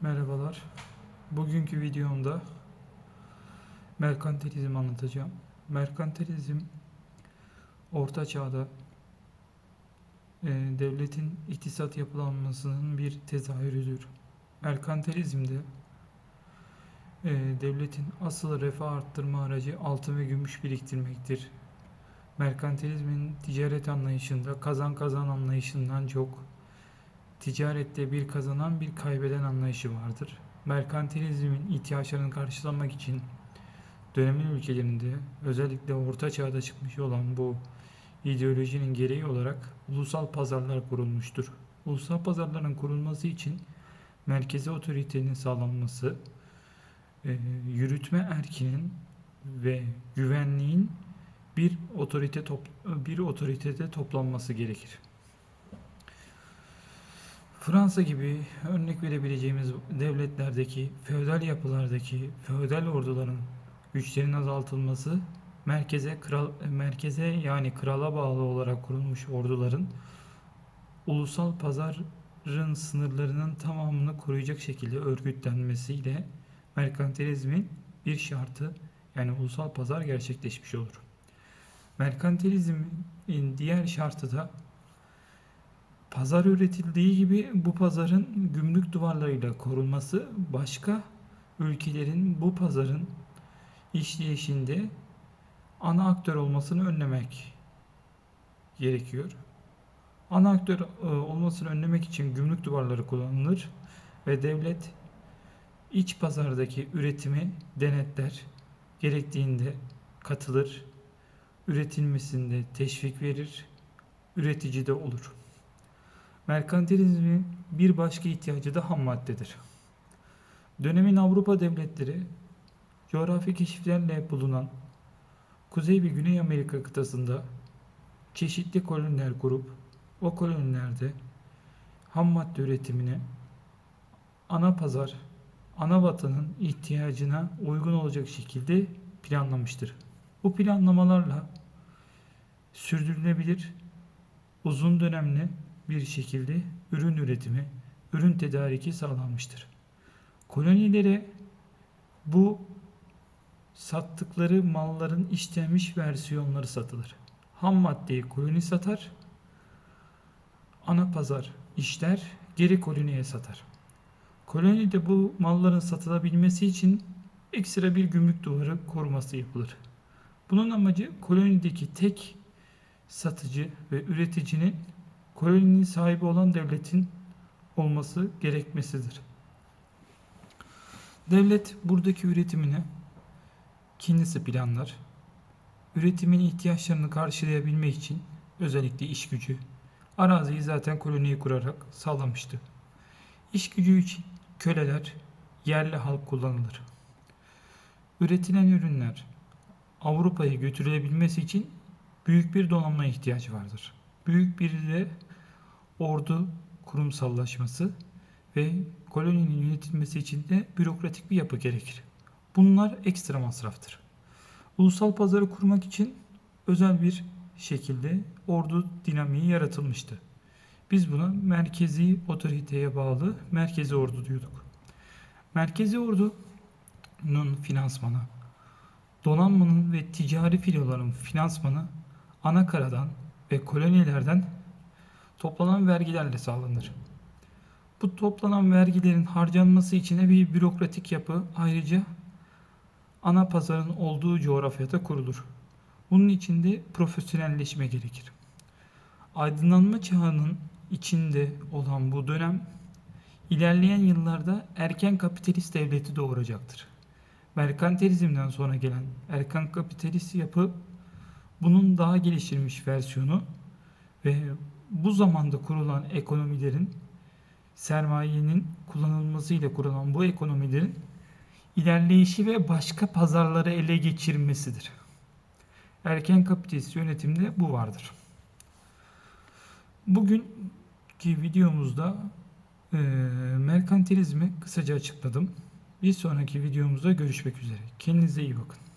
Merhabalar. Bugünkü videomda merkantilizm anlatacağım. Merkantilizm Orta Çağ'da e, devletin iktisat yapılanmasının bir tezahürüdür. Merkantilizmde e, devletin asıl refah arttırma aracı altın ve gümüş biriktirmektir. Merkantilizmin ticaret anlayışında kazan kazan anlayışından çok ticarette bir kazanan bir kaybeden anlayışı vardır. Merkantilizmin ihtiyaçlarını karşılamak için dönemin ülkelerinde özellikle Orta Çağ'da çıkmış olan bu ideolojinin gereği olarak ulusal pazarlar kurulmuştur. Ulusal pazarların kurulması için merkezi otoritenin sağlanması, e, yürütme erkinin ve güvenliğin bir otorite top, bir otoritede toplanması gerekir. Fransa gibi örnek verebileceğimiz devletlerdeki feodal yapılardaki feodal orduların güçlerinin azaltılması merkeze kral merkeze yani krala bağlı olarak kurulmuş orduların ulusal pazarın sınırlarının tamamını koruyacak şekilde örgütlenmesiyle merkantilizmin bir şartı yani ulusal pazar gerçekleşmiş olur. Merkantilizmin diğer şartı da pazar üretildiği gibi bu pazarın gümrük duvarlarıyla korunması başka ülkelerin bu pazarın işleyişinde ana aktör olmasını önlemek gerekiyor. Ana aktör e, olmasını önlemek için gümrük duvarları kullanılır ve devlet iç pazardaki üretimi denetler, gerektiğinde katılır, üretilmesinde teşvik verir, üretici de olur. Merkantilizmin bir başka ihtiyacı da ham maddedir. Dönemin Avrupa devletleri coğrafi keşiflerle bulunan Kuzey ve Güney Amerika kıtasında çeşitli koloniler kurup o kolonilerde ham madde üretimini ana pazar, ana vatanın ihtiyacına uygun olacak şekilde planlamıştır. Bu planlamalarla sürdürülebilir, uzun dönemli bir şekilde ürün üretimi, ürün tedariki sağlanmıştır. Kolonilere bu sattıkları malların işlenmiş versiyonları satılır. Ham maddeyi koloni satar, ana pazar işler, geri koloniye satar. Kolonide bu malların satılabilmesi için ekstra bir gümrük duvarı koruması yapılır. Bunun amacı kolonideki tek satıcı ve üreticinin koloninin sahibi olan devletin olması gerekmesidir. Devlet buradaki üretimini kendisi planlar. Üretimin ihtiyaçlarını karşılayabilmek için özellikle iş gücü, araziyi zaten koloniyi kurarak sağlamıştı. İş gücü için köleler, yerli halk kullanılır. Üretilen ürünler Avrupa'ya götürülebilmesi için büyük bir donanma ihtiyacı vardır. Büyük bir de ordu kurumsallaşması ve koloninin yönetilmesi için de bürokratik bir yapı gerekir. Bunlar ekstra masraftır. Ulusal pazarı kurmak için özel bir şekilde ordu dinamiği yaratılmıştı. Biz buna merkezi otoriteye bağlı merkezi ordu diyorduk. Merkezi ordunun finansmanı, donanmanın ve ticari filoların finansmanı ana karadan ve kolonilerden toplanan vergilerle sağlanır. Bu toplanan vergilerin harcanması için de bir bürokratik yapı ayrıca ana pazarın olduğu coğrafyada kurulur. Bunun için de profesyonelleşme gerekir. Aydınlanma çağının içinde olan bu dönem ilerleyen yıllarda erken kapitalist devleti doğuracaktır. Merkantilizmden sonra gelen erken kapitalist yapı bunun daha geliştirilmiş versiyonu ve bu zamanda kurulan ekonomilerin sermayenin kullanılmasıyla kurulan bu ekonomilerin ilerleyişi ve başka pazarları ele geçirmesidir. Erken kapitalist yönetimde bu vardır. Bugünkü videomuzda e, merkantilizmi kısaca açıkladım. Bir sonraki videomuzda görüşmek üzere. Kendinize iyi bakın.